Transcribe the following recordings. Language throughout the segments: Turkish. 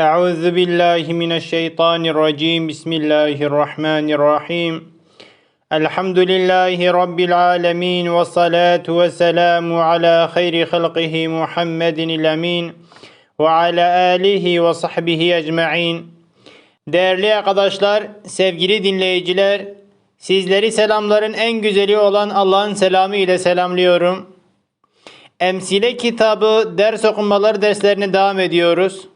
أعوذ بالله من الشيطان الرجيم بسم الله الرحمن الرحيم الحمد لله رب العالمين والصلاة والسلام على خير خلقه محمد الأمين وعلى آله وصحبه أجمعين Değerli arkadaşlar, sevgili dinleyiciler, sizleri selamların en güzeli olan Allah'ın selamı ile selamlıyorum. Emsile kitabı ders okumaları derslerine devam ediyoruz.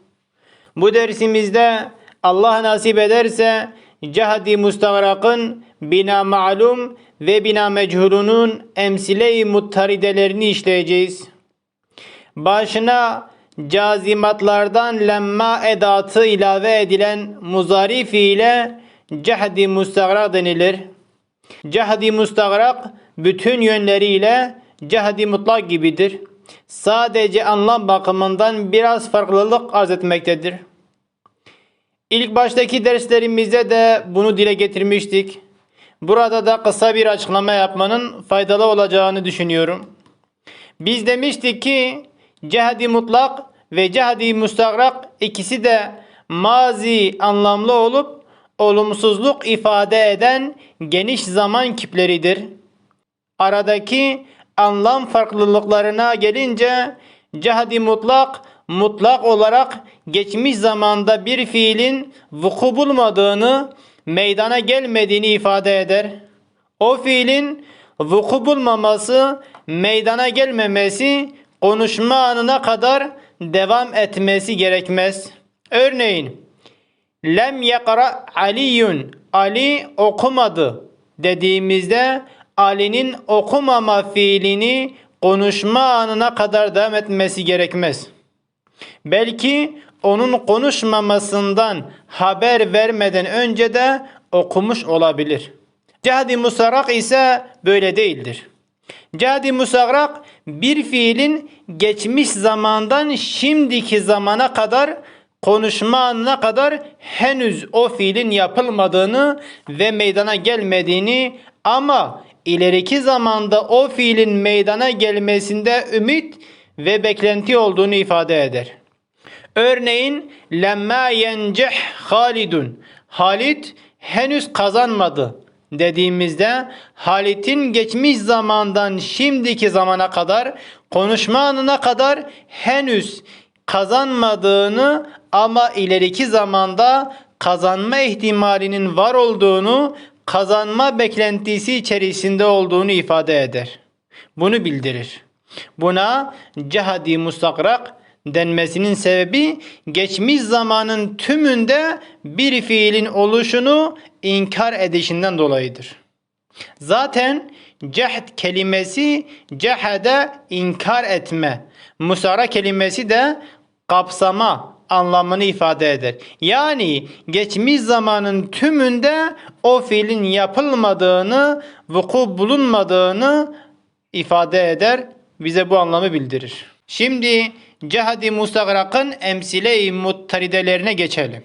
Bu dersimizde Allah nasip ederse Cehdi Mustagrak'ın bina malum ve bina mechulunun emsile-i muttaridelerini işleyeceğiz. Başına cazimatlardan lemma edatı ilave edilen muzari fiile cehdi mustagrak denilir. Cehdi mustagrak bütün yönleriyle cehdi mutlak gibidir. Sadece anlam bakımından biraz farklılık arz etmektedir. İlk baştaki derslerimizde de bunu dile getirmiştik. Burada da kısa bir açıklama yapmanın faydalı olacağını düşünüyorum. Biz demiştik ki cehdi mutlak ve cehdi müstagrak ikisi de mazi anlamlı olup olumsuzluk ifade eden geniş zaman kipleridir. Aradaki anlam farklılıklarına gelince cehdi mutlak mutlak olarak geçmiş zamanda bir fiilin vuku bulmadığını, meydana gelmediğini ifade eder. O fiilin vuku bulmaması, meydana gelmemesi konuşma anına kadar devam etmesi gerekmez. Örneğin lem yakra aliyun Ali okumadı dediğimizde Ali'nin okumama fiilini konuşma anına kadar devam etmesi gerekmez. Belki onun konuşmamasından haber vermeden önce de okumuş olabilir. Cehdi musagrak ise böyle değildir. Cehdi musagrak bir fiilin geçmiş zamandan şimdiki zamana kadar konuşma anına kadar henüz o fiilin yapılmadığını ve meydana gelmediğini ama ileriki zamanda o fiilin meydana gelmesinde ümit ve beklenti olduğunu ifade eder. Örneğin lemma yenceh Halidun. Halit henüz kazanmadı dediğimizde Halit'in geçmiş zamandan şimdiki zamana kadar konuşma anına kadar henüz kazanmadığını ama ileriki zamanda kazanma ihtimalinin var olduğunu, kazanma beklentisi içerisinde olduğunu ifade eder. Bunu bildirir. Buna cehadi mustakrak denmesinin sebebi geçmiş zamanın tümünde bir fiilin oluşunu inkar edişinden dolayıdır. Zaten cehd kelimesi cehede inkar etme. Musara kelimesi de kapsama anlamını ifade eder. Yani geçmiş zamanın tümünde o fiilin yapılmadığını, vuku bulunmadığını ifade eder. Bize bu anlamı bildirir. Şimdi cehdi mustagrakın emsile-i muttaridelerine geçelim.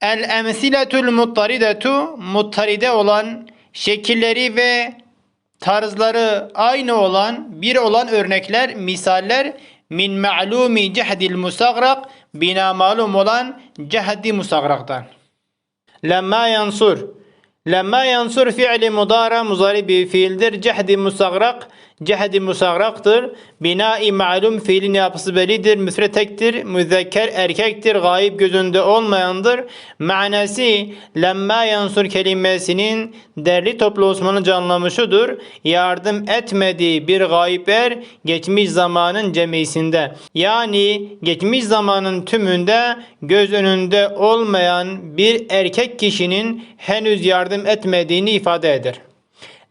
El emsiletul muttaridetu muttaride olan şekilleri ve tarzları aynı olan bir olan örnekler, misaller min ma'lumi cehdil musagrak bina malum olan cehdi musagraktan. Lemma yansur Lemma yansur fiili mudara muzari bir fiildir. Cehdi musagrak cehdi musagraktır. Bina-i ma'lum fiilin yapısı bellidir. Müfretektir. Müzekker erkektir. Gayip gözünde olmayandır. Manası lemma yansur kelimesinin derli toplu Osman'ı canlamışıdır. Yardım etmediği bir gayip er geçmiş zamanın cemisinde. Yani geçmiş zamanın tümünde göz önünde olmayan bir erkek kişinin henüz yardım etmediğini ifade eder.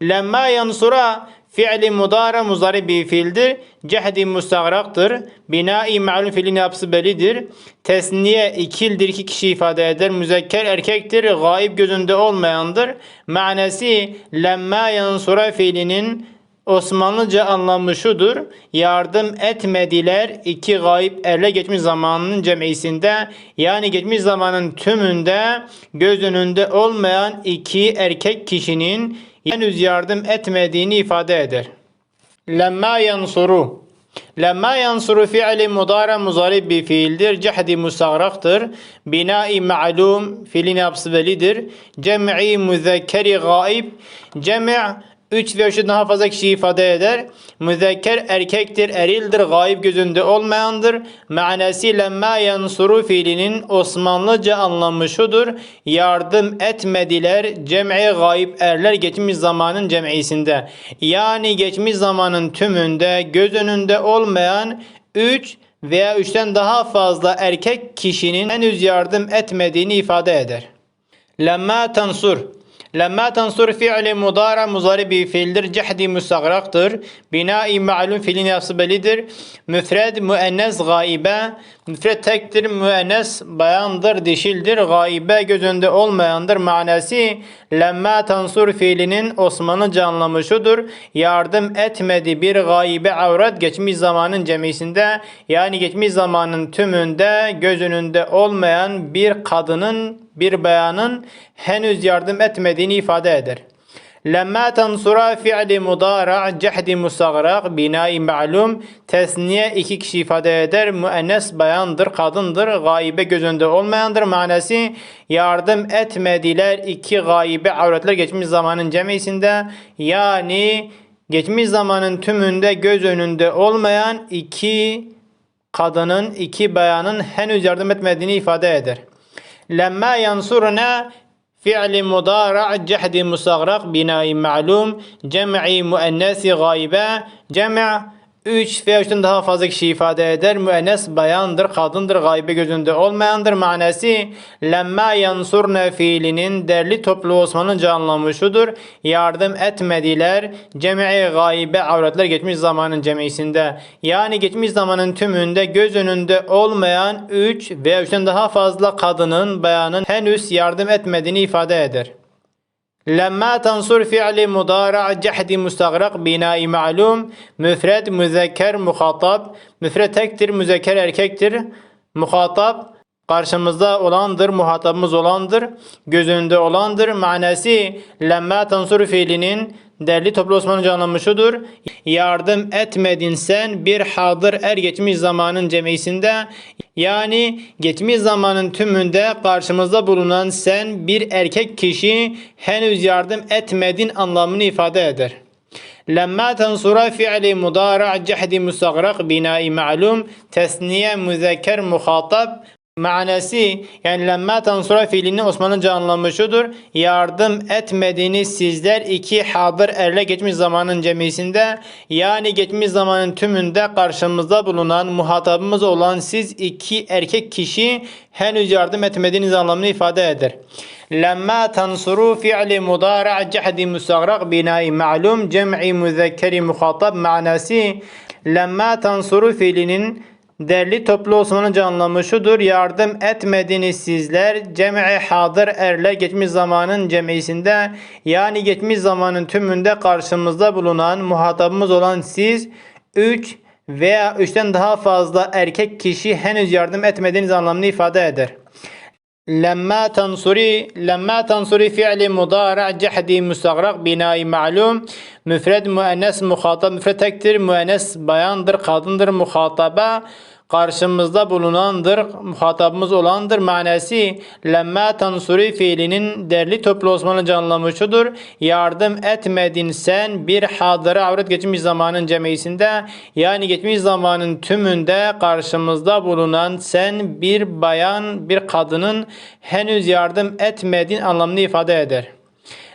Lemma yansura fiili mudara muzari bir fiildir. Cehdi mustagraktır. Bina-i ma'lum fiilin yapısı bellidir. Tesniye ikildir iki kişi ifade eder. Müzekker erkektir. Gaib gözünde olmayandır. Manası lemma yansura fiilinin Osmanlıca anlamı şudur. Yardım etmediler iki gayip erle geçmiş zamanının cem'isinde yani geçmiş zamanın tümünde göz önünde olmayan iki erkek kişinin henüz yardım etmediğini ifade eder. Lemma yansuru Lemma yansuru fi'li mudara muzarib bir fiildir. Cehdi musagaraktır. Binai ma'lum fiilin yapısı velidir. Cem'i müzekkeri gaib. Cem'i 3 ve 3'ü daha fazla kişi ifade eder. Müzekker erkektir, erildir, gayb gözünde olmayandır. Manası lemma yansuru fiilinin Osmanlıca anlamı şudur. Yardım etmediler cem'i gayb erler geçmiş zamanın cem'isinde. Yani geçmiş zamanın tümünde göz önünde olmayan 3 veya 3'ten daha fazla erkek kişinin henüz yardım etmediğini ifade eder. Lemma tansur Lemma tansur fiili mudara muzari bir fiildir. Cehdi müstagraktır. Binai ma'lum fiilin yapısı bellidir. Müfred müennes gaibe. Müfred tektir. Müennes bayandır, dişildir. Gaibe göz önünde olmayandır. Manası lemma tansur fiilinin Osmanlıca anlamı şudur. Yardım etmedi bir gaibe avret geçmiş zamanın cemisinde yani geçmiş zamanın tümünde göz önünde olmayan bir kadının bir beyanın henüz yardım etmediğini ifade eder. Lemma tansura fi'li mudara cehdi musagrak binai ma'lum tesniye iki kişi ifade eder. Müennes bayandır, kadındır. Gaibe göz önünde olmayandır. Manası yardım etmediler iki gaibe avretler geçmiş zamanın cemisinde. Yani geçmiş zamanın tümünde göz önünde olmayan iki kadının, iki bayanın henüz yardım etmediğini ifade eder. Lemma yansuruna fi'li mudara' cehdi musagrak binai ma'lum cem'i müennesi gaybe cem' 3 veya 3'ten daha fazla kişi ifade eder. Müennes bayandır, kadındır, gaybe gözünde olmayandır. Manası lemma yansurne fiilinin derli toplu Osmanlıca anlamı. Yardım etmediler. Cem'i gaybe avretler geçmiş zamanın cem'isinde. Yani geçmiş zamanın tümünde göz önünde olmayan 3 veya 3'ten daha fazla kadının, bayanın henüz yardım etmediğini ifade eder. لما تنصر فعل مضارع جحد مستغرق بناء معلوم مفرد مذكر مخاطب مفرد تكتر مذكر اركتر مخاطب. Karşımızda olandır muhatabımız olandır göz önünde olandır manası lemma tansur fiilinin derli toplu Osmanlıca anlamı. Yardım etmedin sen bir hadır er geçmiş zamanın cemiyesinde yani geçmiş zamanın tümünde karşımızda bulunan sen bir erkek kişi henüz yardım etmedin anlamını ifade eder. Lemma tensura fi'li mudara' cehdi mustagrak binai ma'lum tesniye müzekker muhatap Manası yani lemma tansura fiilinin Osmanlıca anlamı şudur. Yardım etmediğiniz sizler iki haber erle geçmiş zamanın cemisinde yani geçmiş zamanın tümünde karşımızda bulunan muhatabımız olan siz iki erkek kişi henüz yardım etmediğiniz anlamını ifade eder. Lemma tansuru fi'li mudara' cehdi musagrak binai ma'lum cem'i müzekkeri muhatap manası lemma tansuru fiilinin Derli toplu Osmanlıca anlamı şudur. Yardım etmediniz sizler. Cem'i hadır erle geçmiş zamanın cem'isinde yani geçmiş zamanın tümünde karşımızda bulunan muhatabımız olan siz 3 veya 3'ten daha fazla erkek kişi henüz yardım etmediğiniz anlamını ifade eder. لما تنصري لما تنصري فعل مضارع جحدي مستغرق بناء معلوم مفرد مؤنث مخاطب مفرد تكتر مؤنث بياندر قادندر مخاطبة karşımızda bulunandır, muhatabımız olandır manası lemma tansuri fiilinin derli toplu Osmanlıca anlamı şudur. Yardım etmedin sen bir hadırı avret geçmiş zamanın cemiyesinde yani geçmiş zamanın tümünde karşımızda bulunan sen bir bayan bir kadının henüz yardım etmedin anlamını ifade eder.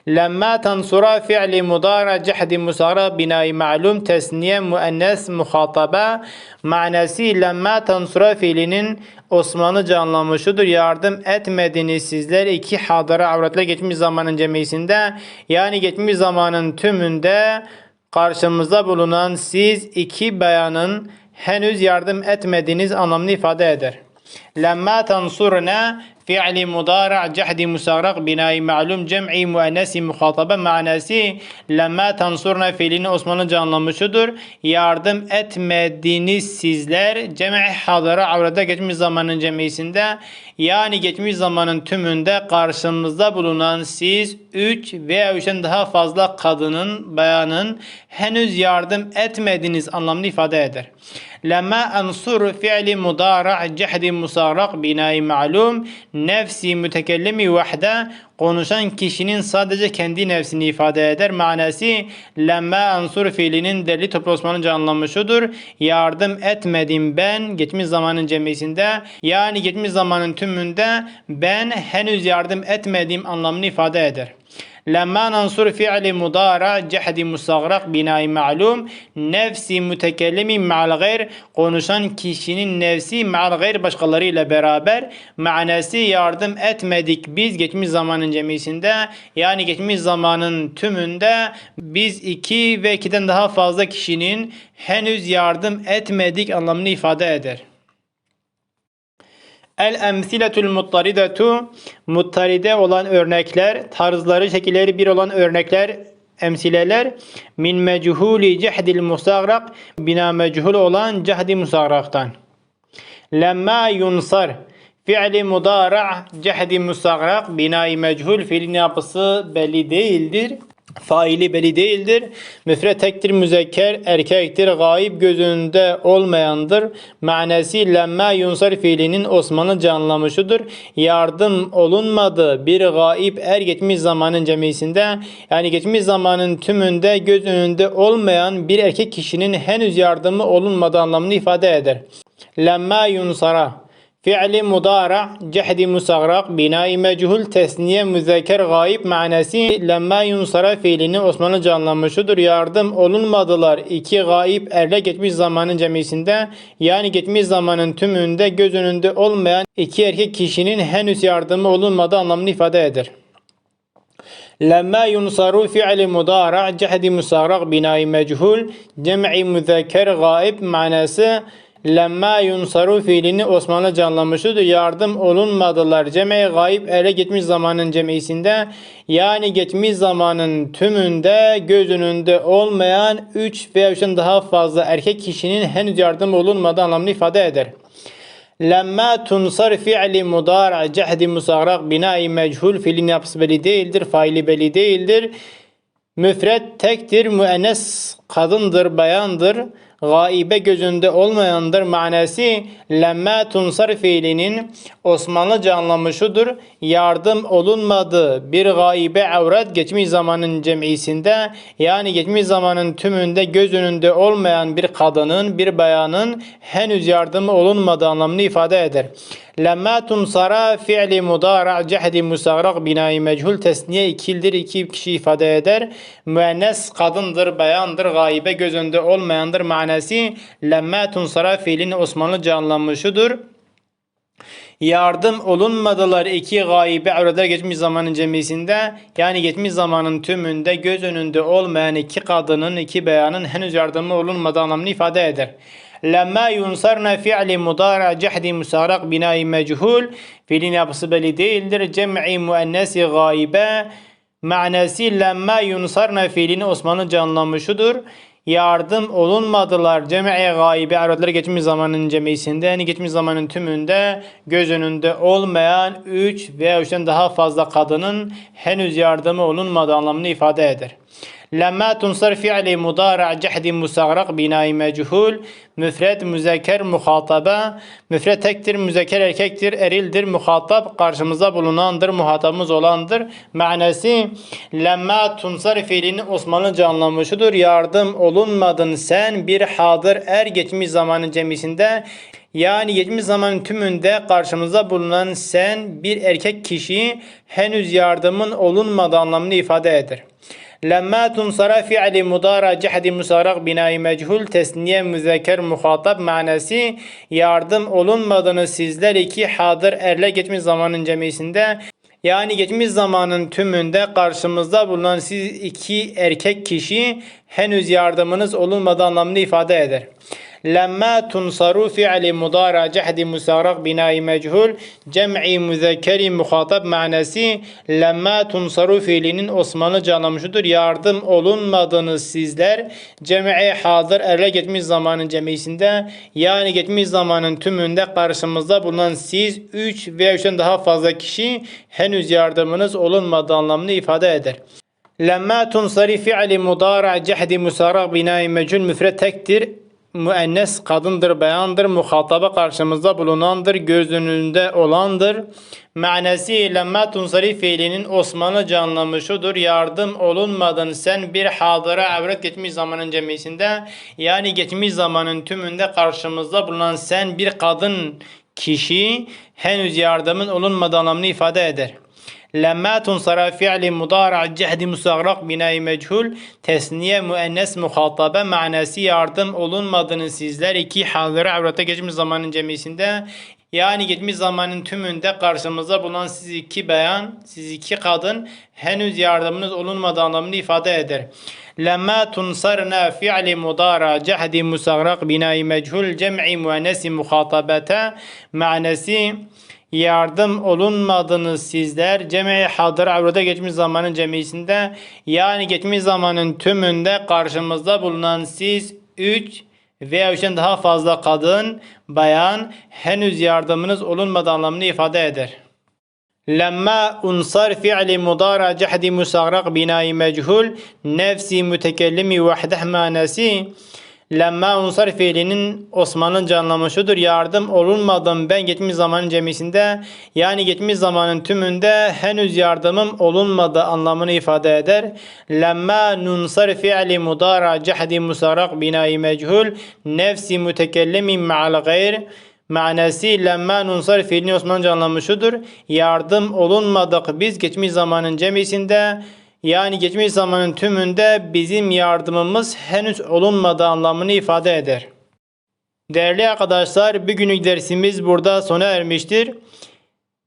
Lemma tansura fi'li mudara cehdi musara binayı ma'lum tesniye müennes muhataba manası lemma tansura fiilinin Osmanlıca anlamı. Yardım etmediniz sizler iki hadara avretle geçmiş zamanın cemiyesinde yani geçmiş zamanın tümünde karşımızda bulunan siz iki beyanın henüz yardım etmediğiniz anlamını ifade eder. Lemma tansurna fi'li mudara cehdi musagrak binayı ma'lum cem'i müennesi muhatabe manası lemma tansurna fiilinin Osmanlıca anlamışıdır. Yardım etmediniz sizler cem'i hadara avrada geçmiş zamanın cem'isinde yani geçmiş zamanın tümünde karşımızda bulunan siz 3 veya 3'ten daha fazla kadının, bayanın henüz yardım etmediniz anlamını ifade eder. Lema ansur fi'li mudara cehdi musarrak binayı ma'lum nefsi mütekellimi vahde konuşan kişinin sadece kendi nefsini ifade eder. Manası lemme ansur fiilinin deli toplu Osmanlıca anlamışıdır. Yardım etmedim ben geçmiş zamanın cemiyesinde yani geçmiş zamanın tümünde ben henüz yardım etmediğim anlamını ifade eder. Lemma nansur fi'li mudara cehdi musagrak binayı ma'lum nefsi mütekellimi ma'al gayr konuşan kişinin nefsi ma'al gayr başkalarıyla beraber manası yardım etmedik biz geçmiş zamanın cemiyesinde yani geçmiş zamanın tümünde biz iki ve ikiden daha fazla kişinin henüz yardım etmedik anlamını ifade eder. El emsiletul muttaridetu muttaride olan örnekler, tarzları, şekilleri bir olan örnekler, emsileler min mechuhuli cehdil musagrak bina mechuhul olan cehdi musagraktan. Lemma yunsar fiili mudara cehdi musagrak binayı mechul fiilin yapısı belli değildir. Faili belli değildir. Müfret tektir, müzekker, erkektir, gayip gözünde olmayandır. Manası lemma yunsar fiilinin Osmanlıca anlamışıdır. Yardım olunmadı bir gayip er geçmiş zamanın cemisinde yani geçmiş zamanın tümünde göz önünde olmayan bir erkek kişinin henüz yardımı olunmadı anlamını ifade eder. Lemma yunsara Fi'li mudara cehdi musagrak binayı mechuhul tesniye müzekker gayip manası lemma yunsara fiilini Osmanlıca anlamışıdır. Yardım olunmadılar. iki gayip erle geçmiş zamanın cemisinde yani geçmiş zamanın tümünde göz önünde olmayan iki erkek kişinin henüz yardımı olunmadığı anlamını ifade eder. لما ينصر فعل مضارع جهد مسارق بناء مجهول جمع müzekker gaib manası lemma yunsaru fiilini Osmanlıca anlamışıdır. Yardım olunmadılar. Ceme gayip ele gitmiş zamanın cemiyesinde yani geçmiş zamanın tümünde göz önünde olmayan 3 veya 3'ten daha fazla erkek kişinin henüz yardım olunmadığı anlamını ifade eder. Lemma tunsar fi'li mudara cehdi musagrak binai mechul fiilin yapısı belli değildir. Faili belli değildir. Müfret tektir, müennes kadındır, bayandır. Gaibe gözünde olmayandır manası lemme tunsar fiilinin Osmanlıca anlamışıdır. Yardım olunmadı bir gaibe avret geçmiş zamanın cem'isinde yani geçmiş zamanın tümünde göz önünde olmayan bir kadının bir bayanın henüz yardımı olunmadığı anlamını ifade eder. Lemma tunsara fi'li mudara cehdi musagrak binayı mechul tesniye ikildir iki kişi ifade eder. Müennes kadındır, bayandır, gaibe göz önünde olmayandır manası lemma tunsara fiilin Osmanlıca anlamışıdır. Yardım olunmadılar iki gaybe arada geçmiş zamanın cemisinde yani geçmiş zamanın tümünde göz önünde olmayan iki kadının iki beyanın henüz yardımı olunmadığı anlamını ifade eder. Lemma yunsarna fi'li mudara cehdi musarak binayı mechul fiilin yapısı belli değildir. Cem'i müennesi gaybe manası lemma yunsarna fiilini Osmanlıca anlamışıdır yardım olunmadılar. Cem'i gaybi aradları geçmiş zamanın cemiyesinde yani geçmiş zamanın tümünde göz önünde olmayan 3 veya 3'ten daha fazla kadının henüz yardımı olunmadığı anlamını ifade eder. Lemma tunsar fi'li mudara cehdi musagrak binayı mechul müfred müzekker muhatabe müfred tektir müzekker erkektir erildir muhatap karşımızda bulunandır muhatabımız olandır manası lemma tunsar fiilini Osmanlıca anlamışıdır yardım olunmadın sen bir hadır er geçmiş zamanın cemisinde yani geçmiş zamanın tümünde karşımızda bulunan sen bir erkek kişi henüz yardımın olunmadığı anlamını ifade eder. Lemma tunsara fi'li mudara cehdi musarak binayı mechul tesniye müzekker muhatap manası yardım olunmadığını sizler iki hadır erle geçmiş zamanın cemisinde yani geçmiş zamanın tümünde karşımızda bulunan siz iki erkek kişi henüz yardımınız olunmadığı anlamını ifade eder. Lemma tunsaru fi'li mudara cehdi musarak binai mechul cem'i müzekkeri muhatap manası lemma tunsaru fiilinin Osmanlıca anlamışıdır. Yardım olunmadınız sizler. Cem'i hazır erle geçmiş zamanın cemiyesinde yani geçmiş zamanın tümünde karşımızda bulunan siz 3 veya 3'ten daha fazla kişi henüz yardımınız olunmadığı anlamını ifade eder. Lemma tunsari fi'li mudara cehdi musarak binai mecul müfret tektir. Müennes kadındır, beyandır, muhataba karşımızda bulunandır, göz önünde olandır. Manası lemma tunsari fiilinin Osmanlıca anlamı. Yardım olunmadın sen bir hadıra avret geçmiş zamanın cemiyesinde yani geçmiş zamanın tümünde karşımızda bulunan sen bir kadın kişi henüz yardımın olunmadığı anlamını ifade eder. Lemma tunsara fi'li mudara cehdi musagrak binayı meçhul tesniye müennes muhatabe manası yardım olunmadığını sizler iki hazıra avrata geçmiş zamanın cemiyesinde yani geçmiş zamanın tümünde karşımızda bulunan siz iki beyan, siz iki kadın henüz yardımınız olunmadığı anlamını ifade eder. Lemma tunsarna fi'li mudara cehdi musagrak binayı meçhul cem'i müennesi muhatabete manası yardım olunmadınız sizler. Cemi hadır avrada geçmiş zamanın cemiyesinde yani geçmiş zamanın tümünde karşımızda bulunan siz 3 veya 3'ten daha fazla kadın, bayan henüz yardımınız olunmadığı anlamını ifade eder. Lemma unsar fi'li mudara cehdi musagrak binayı mechul nefsi mütekellimi vahdeh manası Lemma unsar fiilinin Osmanlıca anlamı şudur. Yardım olunmadım ben geçmiş zamanın cemisinde yani geçmiş zamanın tümünde henüz yardımım olunmadı anlamını ifade eder. Lemma nunsar fi'li mudara cehdi musarak binayı mechul nefsi mütekellimi ma'al gayr Manası lemma nunsar fiilinin Osmanlıca anlamı. Yardım olunmadık biz geçmiş zamanın cemisinde yani geçmiş zamanın tümünde bizim yardımımız henüz olunmadığı anlamını ifade eder. Değerli arkadaşlar bugünlük dersimiz burada sona ermiştir.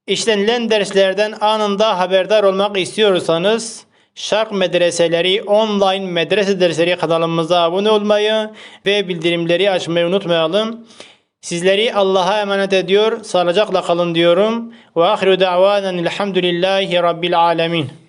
İşlenilen derslerden anında haberdar olmak istiyorsanız Şark Medreseleri online medrese dersleri kanalımıza abone olmayı ve bildirimleri açmayı unutmayalım. Sizleri Allah'a emanet ediyor. Sağlıcakla kalın diyorum. Ve ahiru da'vanen elhamdülillahi rabbil alemin.